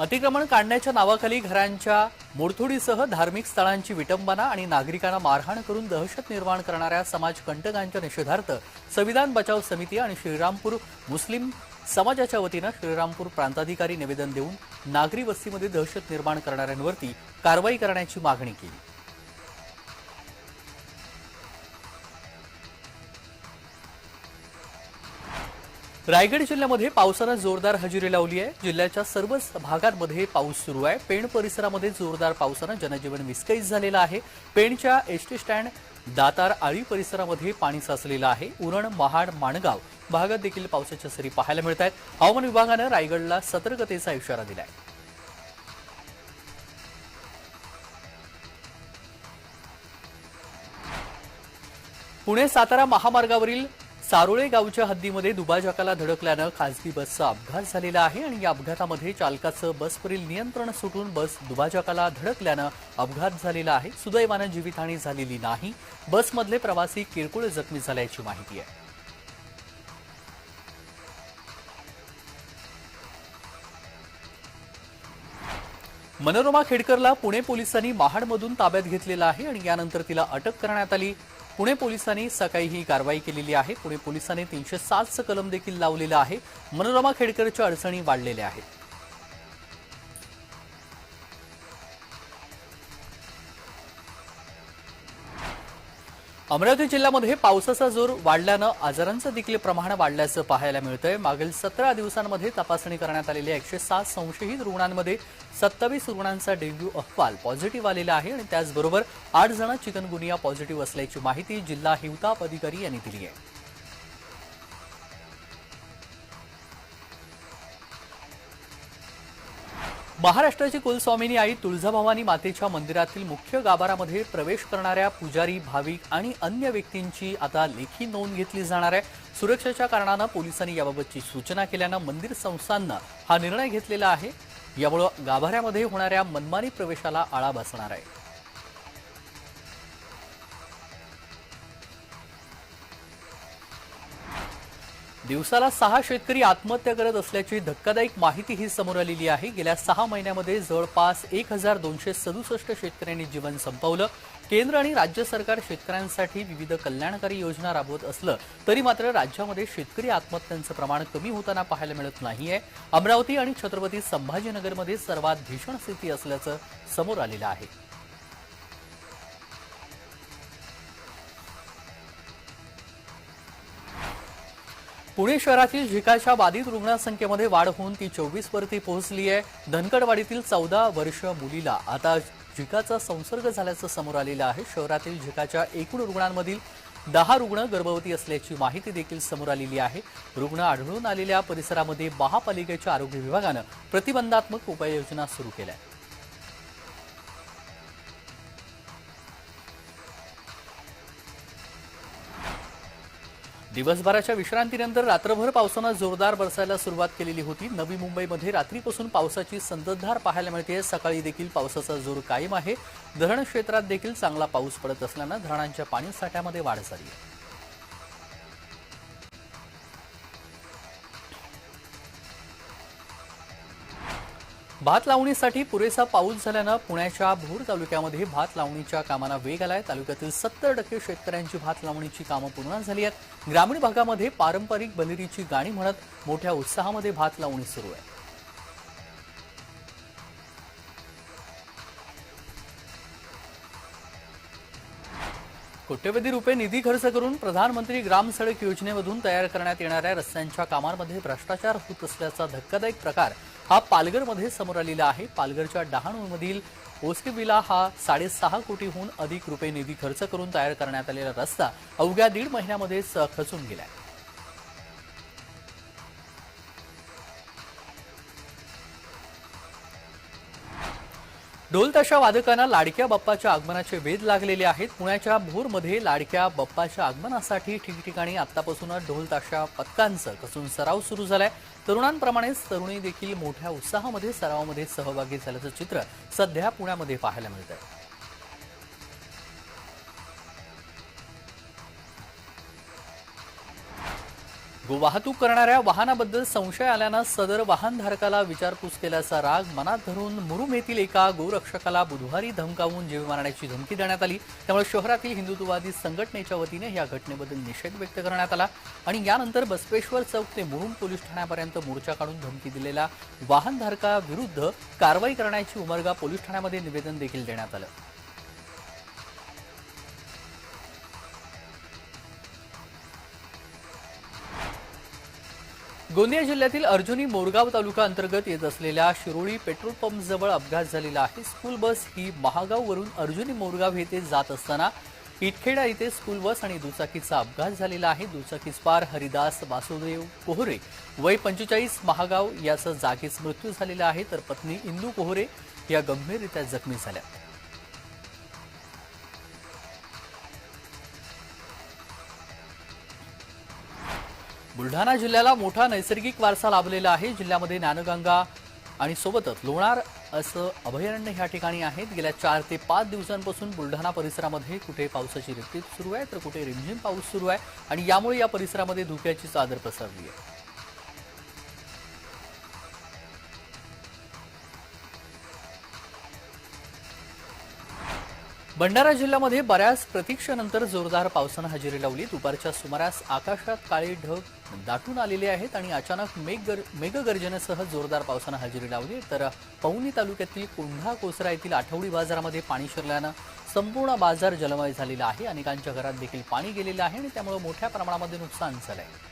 अतिक्रमण काढण्याच्या नावाखाली घरांच्या मोडतोडीसह धार्मिक स्थळांची विटंबना आणि नागरिकांना मारहाण करून दहशत निर्माण करणाऱ्या समाजकंटकांच्या निषेधार्थ संविधान बचाव समिती आणि श्रीरामपूर मुस्लिम समाजाच्या वतीनं श्रीरामपूर प्रांताधिकारी निवेदन देऊन नागरी वस्तीमध्ये दहशत निर्माण करणाऱ्यांवरती कारवाई करण्याची मागणी केली. रायगड जिल्ह्यामध्ये पावसानं जोरदार हजेरी लावली आहे. जिल्ह्याच्या सर्वच भागांमध्ये पाऊस सुरू आहे. पेण परिसरामध्ये जोरदार पावसानं जनजीवन विस्कळीत झालेलं आहे. पेणच्या एसटी स्टँड दातार आळी परिसरामध्ये पाणी साचलेलं आहे. उरण महाड माणगाव भागात देखील पावसाच्या सरी पाहायला मिळत आहेत. हवामान विभागानं रायगडला सतर्कतेचा इशारा दिला आहे पुणे सातारा महामार्गावरील सारोळे गावच्या हद्दीमध्ये दुभाजकाला धडकल्यानं खासगी बसचा अपघात झालेला आहे आणि या अपघातामध्ये चालकाचं बसवरील नियंत्रण सुटून बस दुभाजकाला धडकल्यानं अपघात झालेला आहे. सुदैवानं जीवितहानी झालेली नाही. बसमधले प्रवासी किरकोळ जखमी झाल्याची माहिती आहे. मनोरमा खेडकरला पुणे पोलिसांनी महाडमधून ताब्यात घेतलेला आहे आणि यानंतर तिला अटक करण्यात आली. पुणे पोलिसांनी सकाळी ही कारवाई केलेली आहे. पुणे पोलिसांनी तीनशे सातचं कलम देखील लावलेलं आहे. मनोरमा खेडकरच्या अडचणी वाढलेल्या आहेत. अमरावती जिल्ह्यामध्ये पावसाचा जोर वाढल्यानं आजारांचं देखील प्रमाण वाढल्याचं पाहायला मिळतंय. मागील सतरा दिवसांमध्ये तपासणी करण्यात आलेल्या एकशे सात संशयित रुग्णांमध्ये सत्तावीस रुग्णांचा डेंग्यू अहवाल पॉझिटिव्ह आलेला आहे आणि त्याचबरोबर आठ जण चिकनगुनिया पॉझिटिव्ह असल्याची माहिती जिल्हा हिवताप अधिकारी यांनी दिली आहे. महाराष्ट्राची कुलस्वामिनी आई तुळजाभवानी मातेच्या मंदिरातील मुख्य गाभारामध्ये प्रवेश करणाऱ्या पुजारी भाविक आणि अन्य व्यक्तींची आता लेखी नोंद घेतली जाणार आहे. सुरक्षेच्या कारणानं पोलिसांनी याबाबतची सूचना केल्यानं मंदिर संस्थांनं हा निर्णय घेतलेला आहे. यामुळं गाभाऱ्यामध्ये होणाऱ्या मनमानी प्रवेशाला आळा बसणार आहे. दिवसाला सहा शेतकरी आत्महत्या करत असल्याची धक्कादायक माहिती ही समोर आलेली आहे. गेल्या सहा महिन्यामध्ये जवळपास एक हजार दोनशे सदुसष्ट शेतकऱ्यांनी जीवन संपवलं. केंद्र आणि राज्य सरकार शेतकऱ्यांसाठी विविध कल्याणकारी योजना राबवत असलं तरी मात्र राज्यामध्ये शेतकरी आत्महत्यांचं प्रमाण कमी होताना पाहायला मिळत नाहीये. अमरावती आणि छत्रपती संभाजीनगरमध्ये सर्वात भीषण स्थिती असल्याचं समोर आलेलं आहे. पुणे शहरातील झिकाच्या बाधित रुग्णसंख्येमध्ये वाढ होऊन ती चोवीस वरती पोहोचली आहे. धनकडवाडीतील चौदा वर्ष मुलीला आता झिकाचा संसर्ग झाल्याचं समोर आलेलं आहे. शहरातील झिकाच्या एकूण रुग्णांमधील दहा रुग्ण गर्भवती असल्याची माहिती देखील समोर आलेली आहे. रुग्ण आढळून आलेल्या परिसरामध्ये महापालिकेच्या आरोग्य विभागानं प्रतिबंधात्मक उपाययोजना सुरू केल्या आहेत. दिवसभराच्या विश्रांतीनंतर रात्रभर पावसानं जोरदार बरसायला सुरुवात केलेली होती. नवी मुंबईमध्ये रात्रीपासून पावसाची संततधार पाहायला मिळते. सकाळी देखील पावसाचा जोर कायम आहे. धरण क्षेत्रात देखील चांगला पाऊस पडत असल्यानं धरणांच्या पाणी साठ्यामध्ये वाढ झाली आहे. भात लावणीसाठी पुरेसा पाऊस झाल्यानं पुण्याच्या भोर तालुक्यामध्ये भात लावणीच्या कामांना वेग आलाय. तालुक्यातील सत्तर टक्के शेतकऱ्यांची भात लावणीची कामं पूर्ण झाली आहेत. ग्रामीण भागामध्ये पारंपरिक बलिरीची गाणी म्हणत मोठ्या उत्साहामध्ये भात लावणी सुरू आहे. कोट्यवधी रुपये निधी खर्च करून प्रधानमंत्री ग्राम सडक योजनेमधून तयार करण्यात येणाऱ्या रस्त्यांच्या कामांमध्ये भ्रष्टाचार होत असल्याचा धक्कादायक प्रकार हा पालघरमध्ये समोर आलेला आहे. पालघरच्या डहाणूमधील ओस्केविला हा साडेसहा कोटीहून अधिक रुपये निधी खर्च करून तयार करण्यात आलेला रस्ता अवघ्या दीड महिन्यामध्येच खचून गेलाय. आहे ढोलताशा वादकांना लाडक्या बाप्पाच्या आगमनाचे वेध लागलेले आहेत. पुण्याच्या भोरमध्ये लाडक्या बाप्पाच्या आगमनासाठी ठिकठिकाणी आतापासूनच ढोल ताशा पथकांचं कसून सराव सुरू झालाय. तरुणांप्रमाणेच तरुणी देखील मोठ्या उत्साहामध्ये सरावामध्ये सहभागी झाल्याचं चित्र सध्या पुण्यामध्ये पाहायला मिळत आहे वाहतूक करणाऱ्या वाहनाबद्दल संशय आल्यानं सदर वाहनधारकाला विचारपूस केल्याचा राग मनात धरून मुरुम येथील एका गोरक्षकाला बुधवारी धमकावून जीव मारण्याची धमकी देण्यात आली त्यामुळे शहरातील हिंदुत्ववादी संघटनेच्या वतीने या घटनेबद्दल निषेध व्यक्त करण्यात आला आणि यानंतर बसवेश्वर चौक ते मुरुम पोलीस ठाण्यापर्यंत मोर्चा काढून धमकी दिलेल्या वाहनधारकाविरुद्ध कारवाई करण्याची उमरगा पोलीस ठाण्यामध्ये निवेदन देखील देण्यात आलं. गोंदिया जिल्ह्यातील अर्जुनी मोरगाव तालुका अंतर्गत येत असलेल्या शिरोळी पेट्रोल पंप जवळ अपघात झालेला आहे. स्कूल बस ही महागाववरून अर्जुनी मोरगाव येथे जात असताना इटखेडा येथे स्कूल बस आणि दुचाकीचा अपघात झालेला आहे. दुचाकी स्पार हरिदास वासुदेव कोहरे वय पंचेचाळीस महागाव याचा जागीच मृत्यू झालेला आहे. तर पत्नी इंदू कोहरे या गंभीररित्या जखमी झाल्या. बुलढाणा जिल्ह्याला मोठा नैसर्गिक वारसा लाभलेला आहे. जिल्ह्यामध्ये ज्ञानगंगा आणि सोबतच लोणार असं अभयारण्य ह्या ठिकाणी आहेत. गेल्या चार ते पाच दिवसांपासून बुलढाणा परिसरामध्ये कुठे पावसाची रिपीट सुरू आहे तर कुठे रिमझिम पाऊस सुरू आहे आणि यामुळे या परिसरामध्ये धुक्याची चादर पसरली आहे. भंडारा जिल्ह्यामध्ये बऱ्याच प्रतीक्षेनंतर जोरदार पावसानं हजेरी लावली. दुपारच्या सुमारास आकाशात काळे ढग दाटून आलेले आहेत आणि अचानक मेघगर मेघगर्जनेसह जोरदार पावसानं हजेरी लावली. तर पवनी तालुक्यातील कोंढा कोसरा येथील आठवडी बाजारामध्ये पाणी शिरल्यानं संपूर्ण बाजार जलमय झालेला आहे. अनेकांच्या घरात देखील पाणी गेलेलं आहे आणि त्यामुळे मोठ्या प्रमाणामध्ये नुकसान झालं आहे